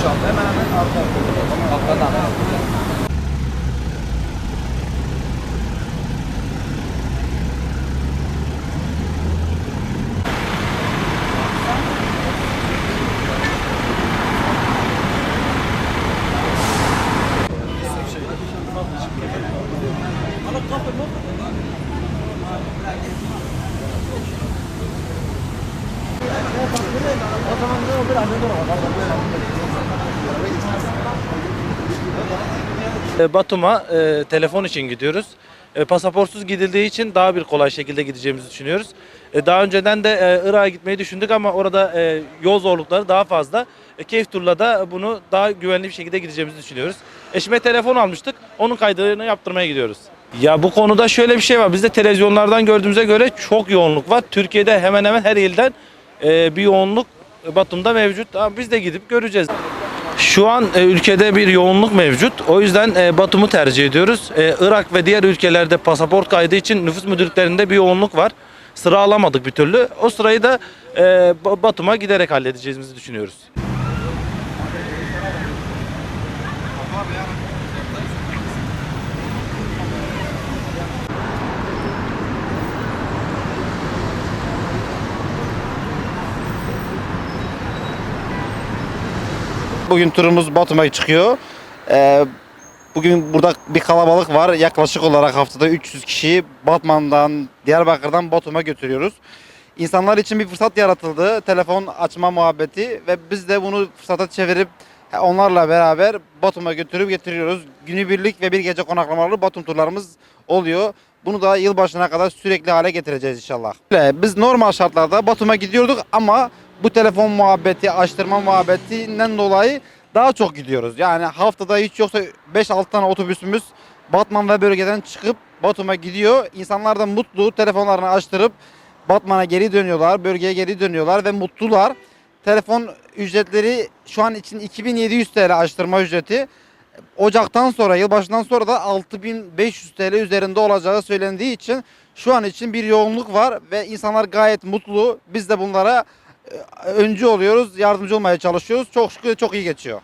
5-6 hemen hemen arka arkadan. O zaman Batum'a e, telefon için gidiyoruz. E, pasaportsuz gidildiği için daha bir kolay şekilde gideceğimizi düşünüyoruz. E, daha önceden de e, Irak'a gitmeyi düşündük ama orada e, yol zorlukları daha fazla. E, Keyif Tur'la da bunu daha güvenli bir şekilde gideceğimizi düşünüyoruz. Eşime telefon almıştık. Onun kaydını yaptırmaya gidiyoruz. Ya bu konuda şöyle bir şey var. Biz de televizyonlardan gördüğümüze göre çok yoğunluk var. Türkiye'de hemen hemen her ilden e, bir yoğunluk Batum'da mevcut. Ama biz de gidip göreceğiz. Şu an e, ülkede bir yoğunluk mevcut. O yüzden e, Batum'u tercih ediyoruz. E, Irak ve diğer ülkelerde pasaport kaydı için nüfus müdürlüklerinde bir yoğunluk var. Sıra alamadık bir türlü. O sırayı da e, Ba- Batum'a giderek halledeceğimizi düşünüyoruz. Bugün turumuz Batum'a çıkıyor. Ee, bugün burada bir kalabalık var. Yaklaşık olarak haftada 300 kişiyi Batman'dan, Diyarbakır'dan Batum'a götürüyoruz. İnsanlar için bir fırsat yaratıldı. Telefon açma muhabbeti ve biz de bunu fırsata çevirip onlarla beraber Batum'a götürüp getiriyoruz. Günübirlik ve bir gece konaklamalı Batum turlarımız oluyor. Bunu da yılbaşına kadar sürekli hale getireceğiz inşallah. Biz normal şartlarda Batum'a gidiyorduk ama bu telefon muhabbeti, açtırma muhabbetinden dolayı daha çok gidiyoruz. Yani haftada hiç yoksa 5-6 tane otobüsümüz Batman ve bölgeden çıkıp Batum'a gidiyor. İnsanlar da mutlu telefonlarını açtırıp Batman'a geri dönüyorlar, bölgeye geri dönüyorlar ve mutlular. Telefon ücretleri şu an için 2700 TL açtırma ücreti. Ocaktan sonra, yılbaşından sonra da 6500 TL üzerinde olacağı söylendiği için şu an için bir yoğunluk var ve insanlar gayet mutlu. Biz de bunlara e, öncü oluyoruz, yardımcı olmaya çalışıyoruz. Çok şükür çok iyi geçiyor.